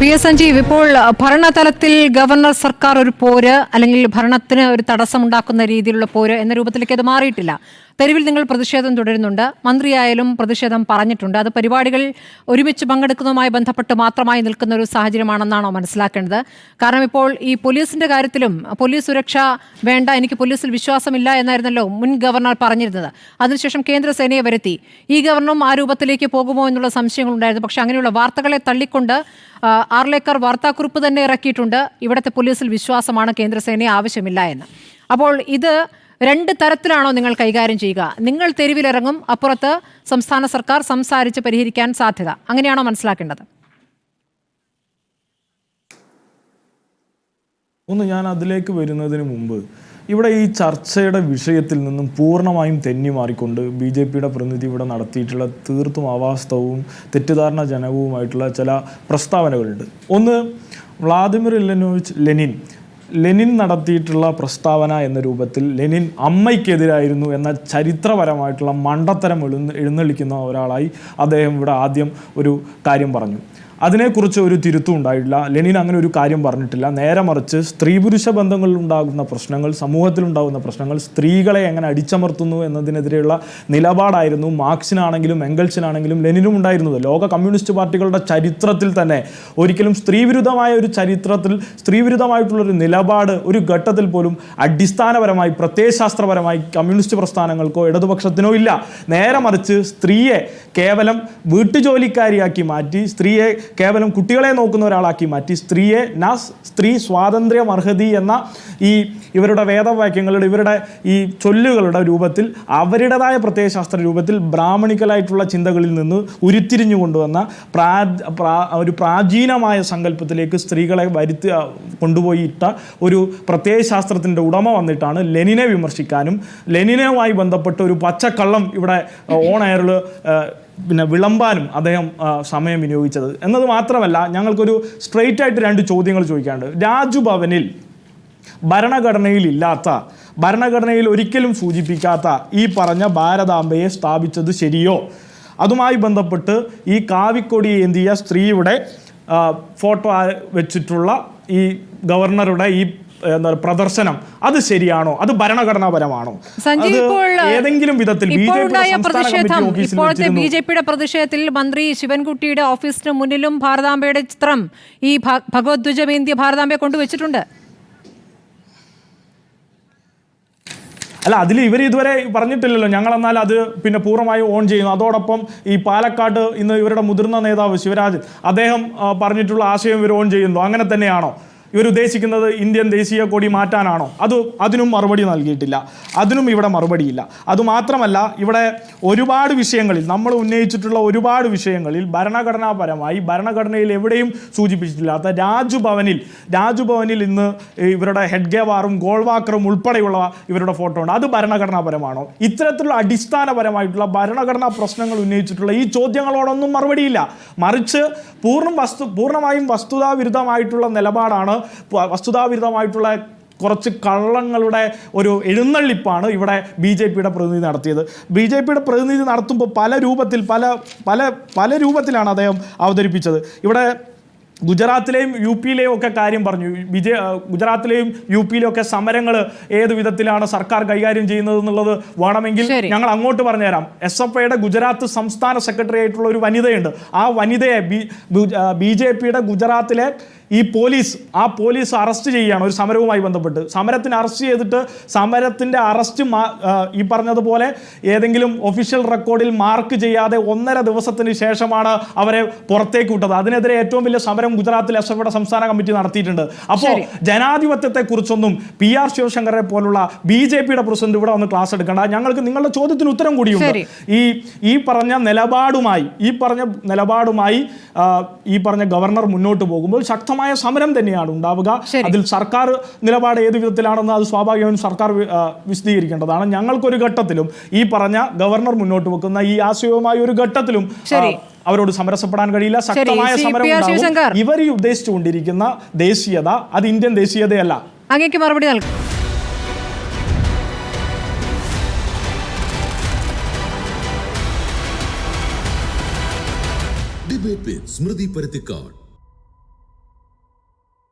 P S Sanjeev ഇപ്പോൾ ഭരണതലത്തിൽ governor സർക്കാർ ഒരു പോര് അല്ലെങ്കിൽ ഭരണത്തിന് ഒരു തടസ്സമുണ്ടാക്കുന്ന രീതിയിലുള്ള പോര് എന്ന രൂപത്തിലേക്ക് അത് മാറിയിട്ടില്ല. തെരുവിൽ നിങ്ങൾ പ്രതിഷേധം തുടരുന്നുണ്ട്. മന്ത്രിയായാലും പ്രതിഷേധം പറഞ്ഞിട്ടുണ്ട്. അത് പരിപാടികൾ ഒരുമിച്ച് പങ്കെടുക്കുന്നതുമായി ബന്ധപ്പെട്ട് മാത്രമായി നിൽക്കുന്ന ഒരു സാഹചര്യമാണെന്നാണോ മനസ്സിലാക്കേണ്ടത്? കാരണം ഇപ്പോൾ ഈ പോലീസിന്റെ കാര്യത്തിലും പോലീസ് സുരക്ഷ വേണ്ട എനിക്ക് പോലീസിൽ വിശ്വാസമില്ല എന്നായിരുന്നല്ലോ മുൻ ഗവർണർ പറഞ്ഞിരുന്നത്. അതിനുശേഷം കേന്ദ്ര സേനയെ വരുത്തി. ഈ ഗവർണറും ആ രൂപത്തിലേക്ക് പോകുമോ എന്നുള്ള സംശയങ്ങളുണ്ടായിരുന്നു. പക്ഷേ അങ്ങനെയുള്ള വാർത്തകളെ തള്ളിക്കൊണ്ട് ആർലേക്കർ വാർത്താക്കുറിപ്പ് തന്നെ ഇറക്കിയിട്ടുണ്ട്. ഇവിടുത്തെ പോലീസിൽ വിശ്വാസമാണ് കേന്ദ്രസേനയെ ആവശ്യമില്ല എന്ന്. അപ്പോൾ ഇത് രണ്ട് തരത്തിലാണോ നിങ്ങൾ കൈകാര്യം ചെയ്യുക. നിങ്ങൾ തെരുവിലിറങ്ങും അപ്പുറത്ത് സംസ്ഥാന സർക്കാർ സംസാരിച്ച് പരിഹരിക്കാൻ സാധ്യത. അങ്ങനെയാണോ മനസ്സിലാക്കേണ്ടത്? ഒന്ന് ഞാൻ അതിലേക്ക് വരുന്നതിന് മുമ്പ് ഇവിടെ ഈ ചർച്ചയുടെ വിഷയത്തിൽ നിന്നും പൂർണമായും തെന്നി മാറിക്കൊണ്ട് ബി ജെ പിയുടെ പ്രതിനിധി ഇവിടെ നടത്തിയിട്ടുള്ള തീർത്തും അവാസ്തവും തെറ്റിദ്ധാരണ ജനകവുമായിട്ടുള്ള ചില പ്രസ്താവനകളുണ്ട്. ഒന്ന് വ്ളാദിമിർ ഇലനോവിച്ച് ലെനിൻ. ലെനിൻ നടത്തിയിട്ടുള്ള പ്രസ്താവന എന്ന രൂപത്തിൽ ലെനിൻ അമ്മയ്ക്കെതിരായിരുന്നു എന്ന ചരിത്രപരമായിട്ടുള്ള മണ്ടത്തരം എഴുന്ന എഴുന്നള്ളിക്കുന്ന ഒരാളായി അദ്ദേഹം ഇവിടെ ആദ്യം ഒരു കാര്യം പറഞ്ഞു. അതിനെക്കുറിച്ച് ഒരു തിരുത്തും ഉണ്ടായിട്ടില്ല. ലെനിൻ അങ്ങനെ ഒരു കാര്യം പറഞ്ഞിട്ടില്ല. നേരെ മറിച്ച് സ്ത്രീ പുരുഷ ബന്ധങ്ങളിൽ ഉണ്ടാകുന്ന പ്രശ്നങ്ങൾ സമൂഹത്തിൽ ഉണ്ടാകുന്ന പ്രശ്നങ്ങൾ സ്ത്രീകളെ എങ്ങനെ അടിച്ചമർത്തുന്നു എന്നതിനെതിരെയുള്ള നിലപാടായിരുന്നു മാർക്സിനാണെങ്കിലും എംഗൽസിനാണെങ്കിലും ലെനിനും ഉണ്ടായിരുന്നത്. ലോക കമ്മ്യൂണിസ്റ്റ് പാർട്ടികളുടെ ചരിത്രത്തിൽ തന്നെ ഒരിക്കലും സ്ത്രീവിരുദ്ധമായ ഒരു ചരിത്രത്തിൽ സ്ത്രീവിരുദ്ധമായിട്ടുള്ളൊരു നിലപാട് ഒരു ഘട്ടത്തിൽ പോലും അടിസ്ഥാനപരമായി പ്രത്യയശാസ്ത്രപരമായി കമ്മ്യൂണിസ്റ്റ് പ്രസ്ഥാനങ്ങൾക്കോ ഇടതുപക്ഷത്തിനോ ഇല്ല. നേരെ മറിച്ച് സ്ത്രീയെ കേവലം വീട്ടുജോലിക്കാരിയാക്കി മാറ്റി സ്ത്രീയെ കേവലം കുട്ടികളെ നോക്കുന്ന ഒരാളാക്കി മാറ്റി. സ്ത്രീയെ നാ സ്ത്രീ സ്വാതന്ത്ര്യം അർഹതി എന്ന ഈ ഇവരുടെ വേദവാക്യങ്ങളുടെ ഇവരുടെ ഈ ചൊല്ലുകളുടെ രൂപത്തിൽ അവരുടേതായ പ്രത്യയശാസ്ത്ര രൂപത്തിൽ ബ്രാഹ്മണിക്കലായിട്ടുള്ള ചിന്തകളിൽ നിന്ന് ഉരുത്തിരിഞ്ഞു കൊണ്ടുവന്ന പ്രാ ഒരു പ്രാചീനമായ സങ്കല്പത്തിലേക്ക് സ്ത്രീകളെ വരുത്തി കൊണ്ടുപോയി ഇട്ട ഒരു പ്രത്യയശാസ്ത്രത്തിന്റെ ഉടമ വന്നിട്ടാണ് ലെനിനെ വിമർശിക്കാനും ലെനിനുമായി ബന്ധപ്പെട്ട ഒരു പച്ചക്കള്ളം ഇവിടെ ഓൺ എയറിൽ പിന്നെ വിളമ്പാനും അദ്ദേഹം സമയം വിനിയോഗിച്ചത്. എന്നത് മാത്രമല്ല ഞങ്ങൾക്കൊരു സ്ട്രെയിറ്റ് ആയിട്ട് രണ്ട് ചോദ്യങ്ങൾ ചോദിക്കാനുണ്ട്. രാജുഭവനിൽ ഭരണഘടനയിൽ ഇല്ലാത്ത ഭരണഘടനയിൽ ഒരിക്കലും സൂചിപ്പിക്കാത്ത ഈ പറഞ്ഞ ഭാരതാംബയെ സ്ഥാപിച്ചത് ശരിയോ? അതുമായി ബന്ധപ്പെട്ട് ഈ കാവിക്കൊടി ഏന്തിയ സ്ത്രീയുടെ ഫോട്ടോ വെച്ചിട്ടുള്ള ഈ ഗവർണറുടെ ഈ എന്താ പ്രദർശനം. അത് ശരിയാണോ? അത് ഭരണഘടനാപരമാണോ? ഏതെങ്കിലും വിധത്തിൽ ബി ജെ ഇപ്പോഴുണ്ടായ സംസ്ഥാന പ്രതിഷേധം ഇപ്പോഴത്തെ ബി ജെ പിയുടെ പ്രതിഷേധത്തിൽ മന്ത്രി ശിവൻകുട്ടിയുടെ ഓഫീസിന് മുന്നിലും ഭാരതാംബയുടെ ചിത്രം ഈ ഭ- ഭഗവദ്വജമേന്തിയ ഭാരതാംബയെ കൊണ്ടുവച്ചിട്ടുണ്ട്. അല്ല അതിൽ ഇവർ ഇതുവരെ പറഞ്ഞിട്ടില്ലല്ലോ. ഞങ്ങൾ എന്നാൽ അത് പിന്നെ പൂർണമായി ഓൺ ചെയ്യുന്നു. അതോടൊപ്പം ഈ പാലക്കാട് ഇന്ന് ഇവരുടെ മുതിർന്ന നേതാവ് ശിവരാജൻ അദ്ദേഹം പറഞ്ഞിട്ടുള്ള ആശയം ഇവർ ഓൺ ചെയ്യുന്നു. അങ്ങനെ തന്നെയാണോ? ഇവർ ഉദ്ദേശിക്കുന്നത് ഇന്ത്യൻ ദേശീയ കൊടി മാറ്റാനാണോ? അത് അതിനും മറുപടി നൽകിയിട്ടില്ല. അതിനും ഇവിടെ മറുപടിയില്ല. അതുമാത്രമല്ല ഇവിടെ ഒരുപാട് വിഷയങ്ങളിൽ നമ്മൾ ഉന്നയിച്ചിട്ടുള്ള ഒരുപാട് വിഷയങ്ങളിൽ ഭരണഘടനാപരമായി ഭരണഘടനയിൽ എവിടെയും സൂചിപ്പിച്ചിട്ടില്ലാത്ത രാജ്ഭവനിൽ രാജ്ഭവനിൽ ഇന്ന് ഇവരുടെ ഹെഡ് ഗേവാറും ഗോൾവാക്കറും ഉൾപ്പെടെയുള്ള ഇവരുടെ ഫോട്ടോ ഉണ്ട്. അത് ഭരണഘടനാപരമാണോ? ഇത്തരത്തിലുള്ള അടിസ്ഥാനപരമായിട്ടുള്ള ഭരണഘടനാ പ്രശ്നങ്ങൾ ഉന്നയിച്ചിട്ടുള്ള ഈ ചോദ്യങ്ങളോടൊന്നും മറുപടിയില്ല. മറിച്ച് പൂർണം വസ്തു പൂർണമായും വസ്തുതാവിരുദ്ധമായിട്ടുള്ള നിലപാടാണ് വസ്തുതാവിരുദ്ധമായിട്ടുള്ള കുറച്ച് കള്ളങ്ങളുടെ ഒരു എഴുന്നള്ളിപ്പാണ് ഇവിടെ ബി ജെ പിയുടെ പ്രതിനിധി നടത്തിയത്. ബി ജെ പിയുടെ പ്രതിനിധി നടത്തുമ്പോൾ പല രൂപത്തിൽ പല പല പല രൂപത്തിലാണ് അദ്ദേഹം അവതരിപ്പിച്ചത്. ഇവിടെ ഗുജറാത്തിലെയും യു പിയിലെയും ഒക്കെ കാര്യം പറഞ്ഞു. വിജയ ഗുജറാത്തിലെയും യു പിയിലെയും ഒക്കെ സമരങ്ങൾ ഏത് വിധത്തിലാണ് സർക്കാർ കൈകാര്യം ചെയ്യുന്നത് എന്നുള്ളത് വേണമെങ്കിൽ ഞങ്ങൾ അങ്ങോട്ട് പറഞ്ഞുതരാം. എസ് എഫ് ഐയുടെ ഗുജറാത്ത് സംസ്ഥാന സെക്രട്ടറി ആയിട്ടുള്ള ഒരു വനിതയുണ്ട്. ആ വനിതയെ ബി ജെ പിയുടെ ഗുജറാത്തിലെ ഈ പോലീസ് ആ പോലീസ് അറസ്റ്റ് ചെയ്യുകയാണ്. ഒരു സമരവുമായി ബന്ധപ്പെട്ട്. സമരത്തിന് അറസ്റ്റ് ചെയ്തിട്ട് സമരത്തിന്റെ അറസ്റ്റ് മാ- ഈ പറഞ്ഞതുപോലെ ഏതെങ്കിലും ഒഫീഷ്യൽ റെക്കോർഡിൽ മാർക്ക് ചെയ്യാതെ ഒന്നര ദിവസത്തിന് ശേഷമാണ് അവരെ പുറത്തേക്ക് വിട്ടത്. അതിനെതിരെ ഏറ്റവും വലിയ സമരം ഗുജറാത്തിൽ എസ് എഫ് സംസ്ഥാന കമ്മിറ്റി നടത്തിയിട്ടുണ്ട്. അപ്പോൾ ജനാധിപത്യത്തെ കുറിച്ചൊന്നും പി ആർ ശിവശങ്കറെ പോലുള്ള ബി ജെ പിയുടെ പ്രസിഡന്റ് ഇവിടെ വന്ന് ക്ലാസ് എടുക്കേണ്ട. ഞങ്ങൾക്ക് നിങ്ങളുടെ ചോദ്യത്തിന് ഉത്തരം കൂടിയുണ്ട്. ഈ ഈ പറഞ്ഞ നിലപാടുമായി ഈ പറഞ്ഞ നിലപാടുമായി ഈ പറഞ്ഞ ഗവർണർ മുന്നോട്ട് പോകുമ്പോൾ ശക്തമായ സമരം തന്നെയാണ് ഉണ്ടാവുക. അതിൽ സർക്കാർ നിലപാട് ഏത് വിധത്തിലാണെന്ന് അത് സ്വാഭാവികമായും സർക്കാർ വിശദീകരിക്കേണ്ടതാണ്. ഞങ്ങൾക്കൊരു ഘട്ടത്തിലും ഈ പറഞ്ഞ ഗവർണർ മുന്നോട്ട് വെക്കുന്ന ഈ ആശയവുമായ ഒരു ഘട്ടത്തിലും. അവരോട് സമരസപ്പെടാൻ കഴിയില്ല ശക്തമായ സമരം ഇവർ ഈ ഉദ്ദേശിച്ചുകൊണ്ടിരിക്കുന്ന ദേശീയത അത് ഇന്ത്യൻ ദേശീയതയല്ല. അങ്ങേക്ക് മറുപടി നൽകും. സ്മൃതി പരുത്തിക്കാട്